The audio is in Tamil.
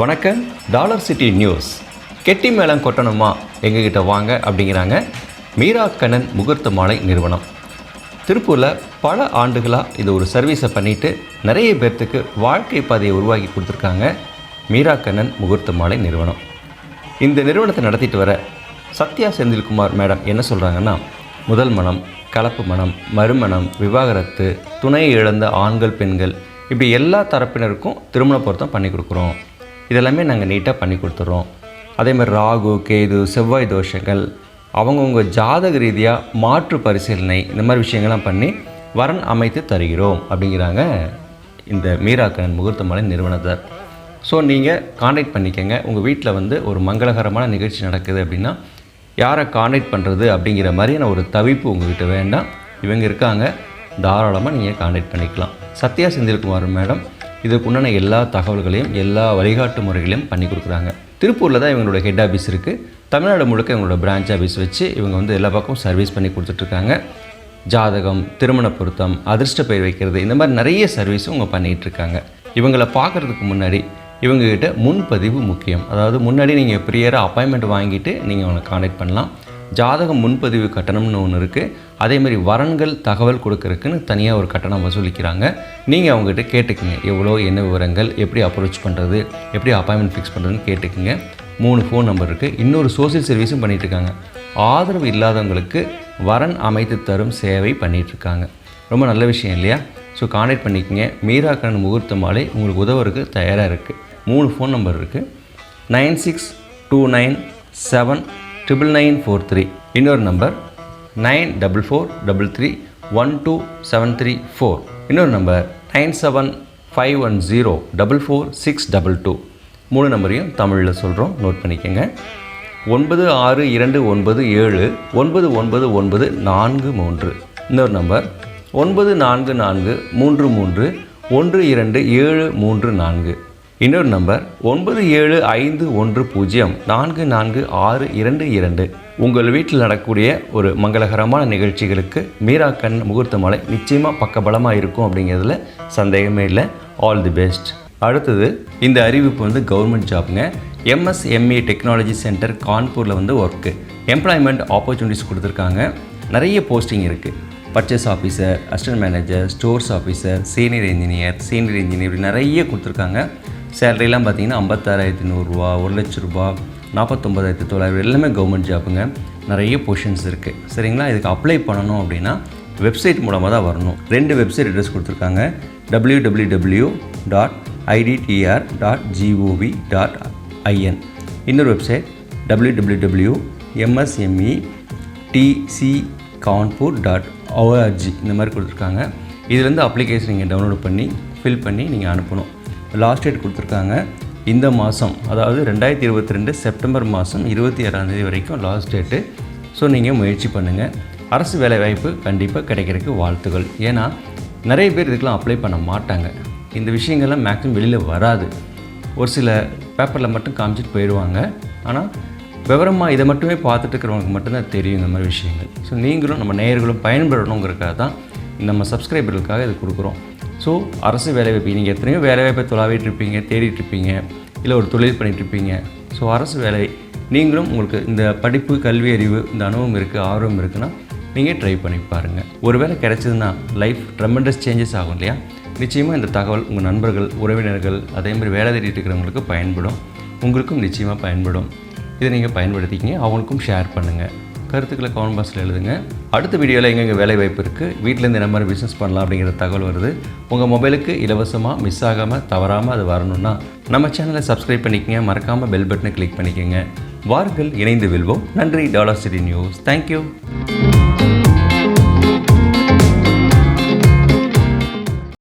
வணக்கம் டாலர் சிட்டி நியூஸ். கெட்டி மேளம் கொட்டணுமா? எங்ககிட்ட வாங்க அப்படிங்கிறாங்க மீரா கண்ணன் முகூர்த்த மாலை நிறுவனம். திருப்பூரில் பல ஆண்டுகளாக இது ஒரு சர்வீஸை பண்ணிவிட்டு நிறைய பேர்த்துக்கு வாழ்க்கை பாதையை உருவாக்கி கொடுத்துருக்காங்க மீரா கண்ணன் முகூர்த்த மாலை நிறுவனம். இந்த நிறுவனத்தை நடத்திட்டு வர சத்யா செந்தில்குமார் மேடம் என்ன சொல்கிறாங்கன்னா முதல் மனம் கலப்பு மனம் மறுமணம் விவாகரத்து துணை இழந்த ஆண்கள் பெண்கள் இப்படி எல்லா தரப்பினருக்கும் திருமண பொருத்தம் பண்ணி கொடுக்குறோம். இதெல்லாமே நாங்கள் நீட்டாக பண்ணி கொடுத்துட்றோம் அதே மாதிரி ராகு கேது செவ்வாய் தோஷங்கள் அவங்கவுங்க ஜாதக ரீதியாக மாற்று பரிசீலனை இந்த மாதிரி விஷயங்கள்லாம் பண்ணி வரன் அமைத்து தருகிறோம் அப்படிங்கிறாங்க இந்த மீராக்கன் முகூர்த்தமலை நிறுவனத்தார். ஸோ நீங்கள் காண்டாக்ட் பண்ணிக்கங்க. உங்கள் வீட்டில் வந்து ஒரு மங்களகரமான நிகழ்ச்சி நடக்குது அப்படின்னா யாரை காண்டாக்ட் பண்ணுறது அப்படிங்கிற மாதிரியான ஒரு தவிப்பு உங்கள்கிட்ட வேண்டாம். இவங்க இருக்காங்க. தாராளமாக நீங்கள் காண்டாக்ட் பண்ணிக்கலாம். சத்யா செந்தில்குமார் மேடம் இதற்குண்டான எல்லா தகவல்களையும் எல்லா வழிகாட்டு முறைகளையும் பண்ணி கொடுக்குறாங்க. திருப்பூரில் தான் இவங்களோட ஹெட் ஆஃபீஸ் இருக்குது தமிழ்நாடு முழுக்க இவங்களோட பிரான்ச் ஆஃபீஸ் வச்சு இவங்க வந்து எல்லா பக்கமும் சர்வீஸ் பண்ணி கொடுத்துட்ருக்காங்க. ஜாதகம் திருமண பொருத்தம் அதிர்ஷ்ட பெயர் வைக்கிறது இந்த மாதிரி நிறைய சர்வீஸும் இவங்க பண்ணிகிட்டு இருக்காங்க இவங்களை பார்க்குறதுக்கு முன்னாடி இவங்ககிட்ட முன்பதிவு முக்கியம். அதாவது முன்னாடி நீங்கள் ப்ரியராக அப்பாயின்மெண்ட் வாங்கிட்டு நீங்கள் அவங்களை காண்டாக்ட் பண்ணலாம். ஜாதகம் முன்பதிவு கட்டணம்னு ஒன்று இருக்குது அதேமாரி வரன்கள் தகவல் கொடுக்கறதுக்குன்னு தனியாக ஒரு கட்டணம் வசூலிக்கிறாங்க. நீங்கள் அவங்ககிட்ட கேட்டுக்குங்க. எவ்வளோ என்ன விவரங்கள் எப்படி அப்ரோச் பண்ணுறது எப்படி அப்பாயின்மெண்ட் ஃபிக்ஸ் பண்ணுறதுன்னு கேட்டுக்குங்க. மூணு ஃபோன் நம்பர் இருக்குது இன்னொரு சோஷியல் சர்வீஸும் பண்ணிகிட்ருக்காங்க இருக்காங்க. ஆதரவு இல்லாதவங்களுக்கு வரன் அமைத்து தரும் சேவை பண்ணிகிட்ருக்காங்க ரொம்ப நல்ல விஷயம் இல்லையா? ஸோ காண்டாக்ட் பண்ணிக்கங்க. மீரா கண்ணன் முகூர்த்த மாலை உங்களுக்கு உதவுறதுக்கு தயாராக இருக்குது மூணு ஃபோன் நம்பர் இருக்குது nine six two nine seven triple nine four three இன்னொரு number nine double four double three one two seven three four இன்னொரு number nine seven five one zero double four six double two மூணு நம்பரையும் தமிழில் சொல்கிறோம் நோட் பண்ணிக்கோங்க. ஒன்பது ஆறு இரண்டு ஒன்பது ஏழு ஒன்பது ஒன்பது ஒன்பது நான்கு மூன்று. இன்னொரு நம்பர் ஒன்பது நான்கு நான்கு மூன்று மூன்று ஒன்று இரண்டு ஏழு மூன்று நான்கு. இன்னொரு நம்பர் ஒன்பது ஏழு ஐந்து ஒன்று பூஜ்ஜியம் நான்கு நான்கு ஆறு இரண்டு இரண்டு. உங்கள் வீட்டில் நடக்கக்கூடிய ஒரு மங்களகரமான நிகழ்ச்சிகளுக்கு மீராக்கண் முகூர்த்த மலை நிச்சயமாக பக்கபலமாக இருக்கும் அப்படிங்கிறதுல சந்தேகமே இல்லை. ஆல் தி பெஸ்ட் அடுத்தது இந்த அறிவிப்பு வந்து கவர்மெண்ட் ஜாப்ங்க எம்எஸ்எம்இ டெக்னாலஜி சென்டர் கான்பூரில் வந்து ஒர்க்கு எம்ப்ளாய்மெண்ட் ஆப்பர்ச்சுனிட்டிஸ் கொடுத்துருக்காங்க. நிறைய போஸ்டிங் இருக்குது purchase officer assistant manager stores officer senior engineer senior engineer இப்படி நிறைய கொடுத்துருக்காங்க. சேலரிலாம் பார்த்தீங்கன்னா ஐம்பத்தாறாயிரத்தி நூறுரூவா ஒரு லட்ச ரூபா நாற்பத்தொம்பதாயிரத்தி தொள்ளாயிரம் எல்லாமே கவர்மெண்ட் ஜாப்புங்க நிறைய பொசிஷன்ஸ் இருக்குது சரிங்களா? இதுக்கு அப்ளை பண்ணணும் அப்படின்னா வெப்சைட் மூலமாக தான் வரணும். ரெண்டு வெப்சைட் அட்ரஸ் கொடுத்துருக்காங்க. W W W dot IDTR dot GOV dot IN இன்னொரு website W W W MSME DC Kanpur dot ORG இந்த மாதிரி கொடுத்துருக்காங்க. இதுலேருந்து அப்ளிகேஷன் நீங்கள் டவுன்லோட் பண்ணி ஃபில் பண்ணி நீங்கள் அனுப்பணும். லாஸ்ட் டேட் கொடுத்துருக்காங்க. இந்த மாதம் அதாவது ரெண்டாயிரத்தி இருபத்தி ரெண்டு செப்டம்பர் மாதம் இருபத்தி ஏழாந்தேதி வரைக்கும் லாஸ்ட் டேட்டு ஸோ நீங்கள் முயற்சி பண்ணுங்கள் அரசு வேலைவாய்ப்பு கண்டிப்பாக கிடைக்கிறதுக்கு வாழ்த்துகள் ஏன்னா நிறைய பேர் இதுக்கெலாம் அப்ளை பண்ண மாட்டாங்க. இந்த விஷயங்கள்லாம் மேக்ஸிமம் வெளியில் வராது. ஒரு சில பேப்பரில் மட்டும் காமிச்சிட்டு போயிடுவாங்க. ஆனால் விவரமாக இதை மட்டுமே பார்த்துட்டு இருக்கிறவங்களுக்கு மட்டும்தான் தெரியும் இந்த மாதிரி விஷயங்கள். ஸோ நீங்களும் நம்ம நேயர்களும் பயன்படணுங்கிறதுக்காக தான் நம்ம சப்ஸ்கிரைபர்களுக்காக இது கொடுக்குறோம். ஸோ அரசு வேலைவாய்ப்பு நீங்கள் எத்தனையோ வேலைவாய்ப்பை தொலாவிட்டு இருப்பீங்க தேடிட்டு இருப்பீங்க இல்லை ஒரு தொழில் பண்ணிட்டு இருப்பீங்க ஸோ அரசு வேலை நீங்களும் உங்களுக்கு இந்த படிப்பு கல்வி அறிவு இந்த அனுபவம் இருக்குது ஆர்வம் இருக்குன்னா நீங்கள் ட்ரை பண்ணி பாருங்கள் ஒருவேளை கிடைச்சதுன்னா லைஃப் ட்ரெமெண்டஸ் சேஞ்சஸ் ஆகும் இல்லையா? நிச்சயமாக இந்த தகவல் உங்கள் நண்பர்கள் உறவினர்கள் அதே மாதிரி வேலை தேடிட்டு இருக்கிறவங்களுக்கு பயன்படும். உங்களுக்கும் நிச்சயமாக பயன்படும். இதை நீங்கள் பயன்படுத்திக்கிங்க அவங்களுக்கும் ஷேர் பண்ணுங்கள் கருத்துக்களை கமெண்ட் பாக்ஸில் எழுதுங்க. அடுத்த வீடியோவில் எங்கெங்கே வேலை வாய்ப்பு இருக்குது வீட்டிலேருந்து என்ன மாதிரி பிஸ்னஸ் பண்ணலாம் அப்படிங்கிற தகவல் வருது. உங்கள் மொபைலுக்கு இலவசமாக மிஸ் ஆகாமல் தவறாமல் அது வரணும்னா நம்ம சேனலை சப்ஸ்கிரைப் பண்ணிக்கங்க. மறக்காமல் பெல் பட்டனை கிளிக் பண்ணிக்கோங்க. வார்கள் இணைந்து வெல்வோம். நன்றி டாலர் சிட்டி நியூஸ் தேங்க்யூ